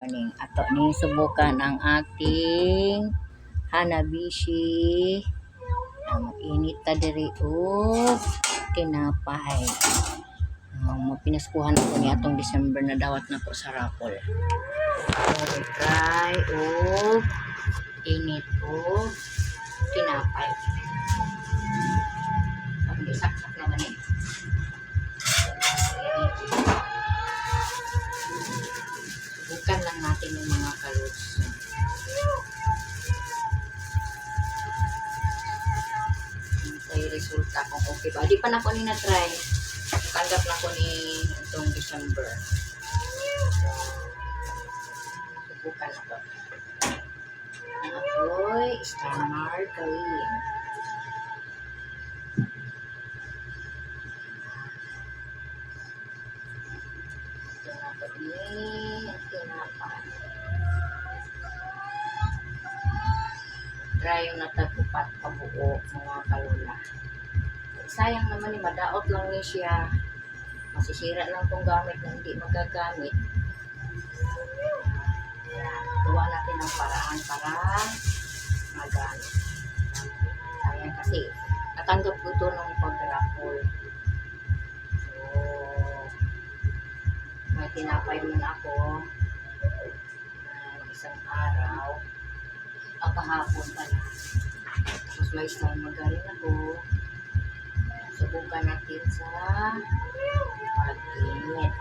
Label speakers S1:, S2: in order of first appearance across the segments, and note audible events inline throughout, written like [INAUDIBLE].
S1: Morning. Ato ni subukan ang ating Hanabishi. Ang init ta diri og tinapay. Um, pinaskuhan ako ni atong December na dawat na ko sa raffle. So, try og init og tinapay. Pa na ako ni na-try. Tanggap na ko ni itong December. Subukan ako. Ang apoy, star margarine. Ito na po ni tinapay. Try yung natagupat pabuo mga kalula. Sayang naman ni madaot lang ni siya. Masisira lang tong gamit na hindi magagamit. Kaya, gawa natin ng paraan para magamit. Sayang kasi, natanggap ko ito nung pag-raffle. So, may tinapay din ako ng isang araw o kahapon pala tapos may star magaling ako subukan natin sa pag-init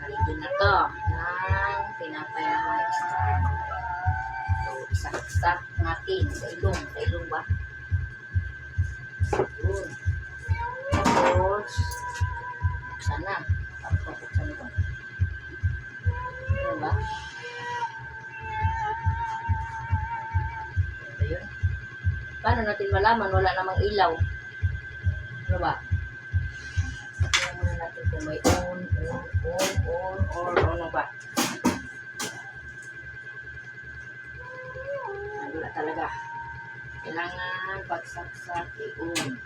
S1: kaligin na to ng tinapay na may star so isak-sak natin sa ilong sa ilong ba yun tapos buksan na Pagpapuksan ko. Ano ba? Ano yun? Paano natin malaman? Wala namang ilaw. Ano ba? Tingnan muna natin kung may on, on, on, on, or ano ba? Wala talaga. Kailangan pagsaksak i-on.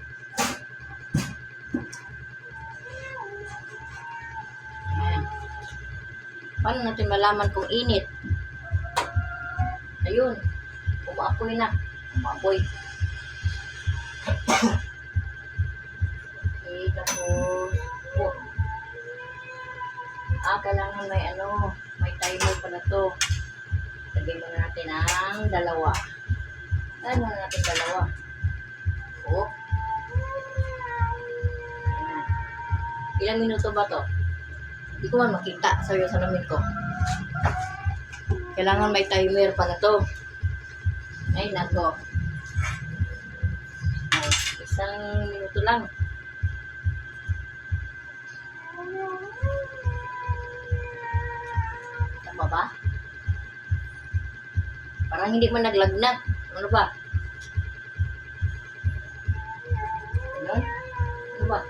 S1: Paano natin malaman kung init? Ayun. Umaapoy na. Umaapoy. Kailangan may ano, may timer pala to. Lagyan muna natin ang dalawa. Lagyan muna natin dalawa. Oh. Ayan. Ilang minuto ba to? Hindi ko man makita iyo sa lamin ko. Kailangan may timer pa na to. Ay, nako. Ay, isang minuto lang. Tama ba? Parang hindi man naglagnat. Ano ba? Ano? Ano ba?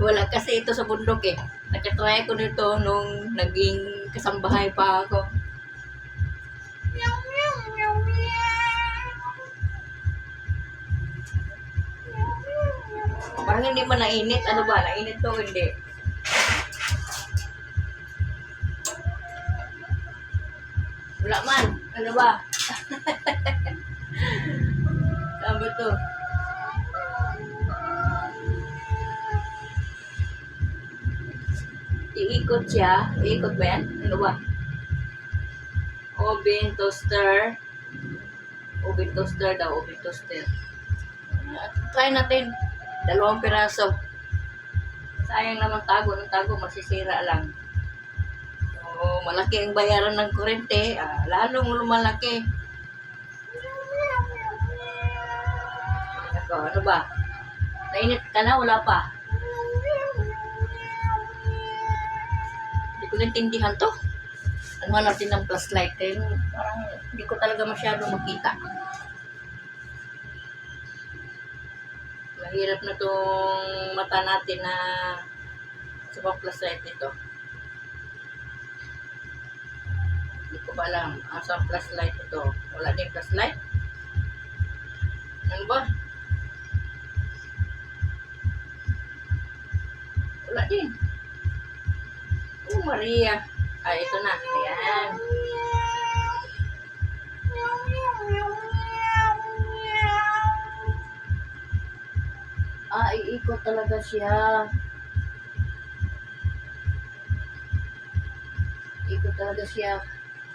S1: [LAUGHS] Wala kasi ito sa bundok eh. Nakatry ko nito nung naging kasambahay pa ako. Parang hindi man nainit. Ano ba? Nainit to hindi. Wala man. Ano ba? [LAUGHS] Ba to? Iikot siya. Iikot ba yan? Ano ba? Oven toaster. Oven toaster daw. Oven toaster. Try natin. Dalawang piraso. Sayang naman tago ng tago. Masisira lang. So, malaki ang bayaran ng kurente. Ah, lalong lumalaki. Ako, ano ba? Nainit ka na? Wala pa? Hindi ko naintindihan to. Ano natin ng flashlight? Eh, parang hindi ko talaga masyado makita. Mahirap na itong mata natin na sumaplasight ito. Hindi ko ba alam. Asa ang flashlight ito? Wala din flashlight? Ano ba? Wala din. Oh, Maria. Ah, ito na. Ayan. Ah, iikot talaga siya. Ikot talaga siya.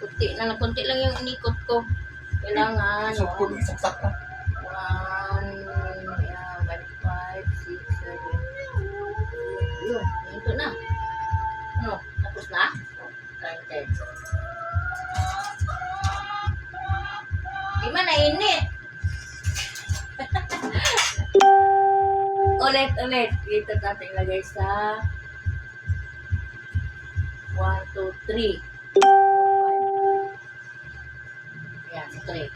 S1: Kunti na lang, kunti lang yung inikot ko. Kailangan,
S2: So, kung
S1: one,
S2: isaksak
S1: yeah, one, five, six, seven. Yun, ito na. Ano, tapos na? Ten. Di man nainit. Ulit, ulit. Dito natin lagay sa 1, 2, 3. Yan, sa 3.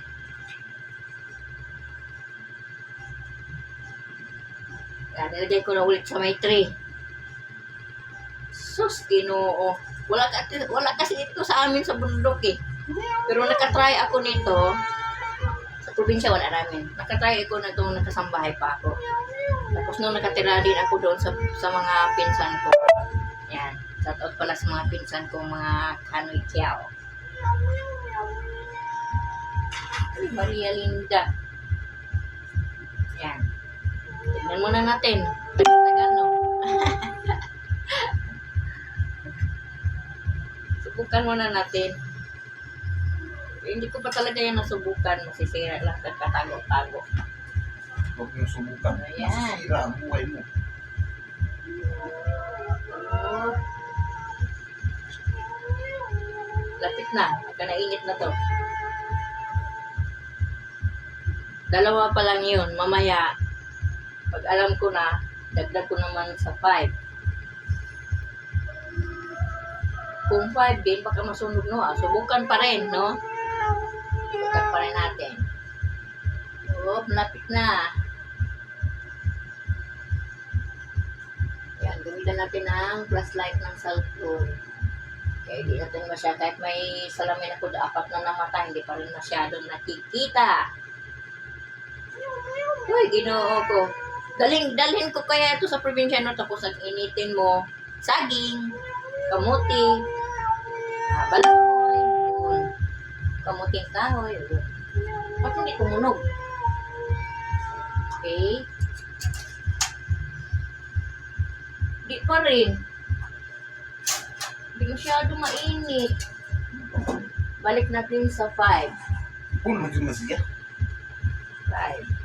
S1: Yan, nilagay ko na ulit sa may 3. Sus, ginoo. Wala, wala kasi ito sa amin sa bundok eh. Pero nakatry ako nito. Sa probinsya wala namin. Nakatry ako na ito, nakasambahay pa ako. Tapos nung nakatira din ako doon sa, sa mga pinsan ko. Yan. Shout out pala sa mga pinsan ko, mga Kanoy Kiao. Maria Linda. Yan. Tignan muna natin. Tagal-tagal, no? [LAUGHS] Subukan muna natin. Hindi ko pa talaga yan nasubukan. Masisira lang nagkatago-tago.
S2: Huwag mo subukan.
S1: Ayan.
S2: Masisira ang buhay mo.
S1: Lapit na. Pagka nainit na to. Dalawa pa lang yun. Mamaya, pag alam ko na, dagdag ko naman sa 5. Kung 5 din, baka masunog no. Ah. Subukan pa rin, no? Subukan pa rin natin. Oh, malapit na. Gamitan natin ang flashlight ng cellphone. Kaya hindi natin masya, kahit may salamin ako da apat na namata, hindi pa rin masyadong nakikita. Uy, ginoo ko. Daling, dalhin ko kaya ito sa probinsya no, tapos ang initin mo, saging, kamuti, ah, balanghoy, yun. kamuting kahoy. Ba't hindi tumunog? Pa rin. Hindi masyado mainit. Balik natin sa 5.
S2: Kung maging masiya.
S1: 5.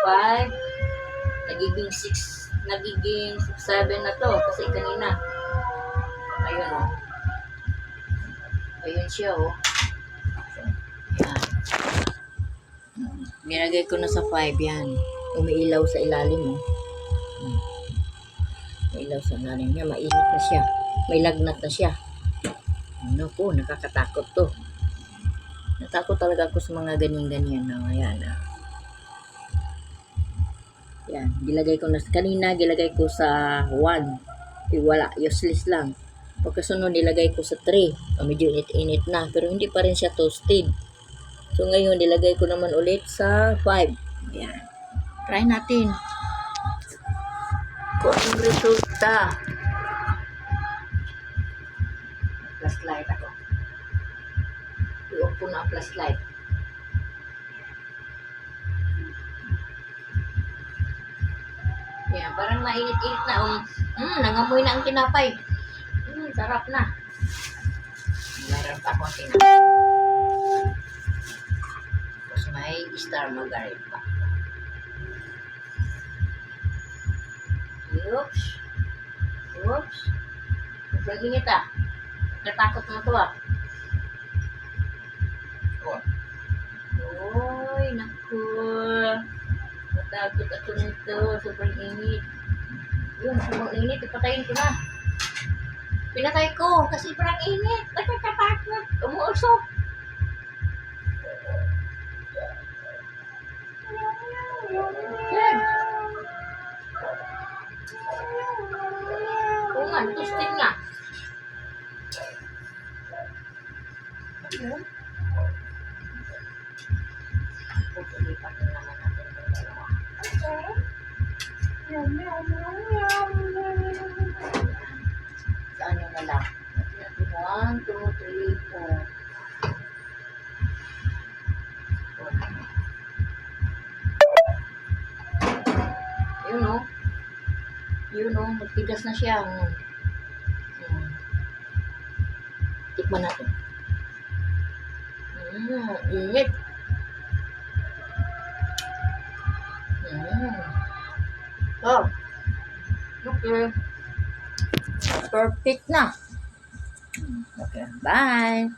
S1: Five, nagiging six, nagiging seven na to kasi kanina. Ayun oh. Ayun siya oh. Nilagay ko na sa 5 yan. Umiilaw sa ilalim oh. Hmm. Umiilaw sa ilalim niya. Mainit na siya. May lagnat na siya. Ano po, nakakatakot to. Natakot talaga ako sa mga ganyan-ganyan na ayan ah. Yan, gilagay ko na, kanina gilagay ko sa 1. Eh, wala, useless lang. Pagkasunod, nilagay ko sa 3. Oh, medyo init-init na, pero hindi pa rin siya toasted. So, ngayon, nilagay ko naman ulit sa 5. Yan. Try natin. Kung ang resulta. Flashlight ako. I-off ko na ang flashlight. Yan, parang mainit-init na. Um, mm, nangamoy na ang tinapay. Mm, sarap na. Mayroon pa akong tinapay. May star margarine pa. Oops. Oops. Init ah. Natakot mo to ah.
S2: Oh,
S1: Uy, naku. Natakot ako nito. Sobrang init. Yun, sobrang init. Ipatayin ko na. Pinatay ko kasi parang init. Nagkakatakot. Umuusok. Sa ano na lang. Natin natin. One, two, three, four. Yun o. Yun o. Magtigas na siya. Hmm. Hmm. Tikman natin. Mm, init. Mm. Oh. Okay. Perfect na. Okay. Bye.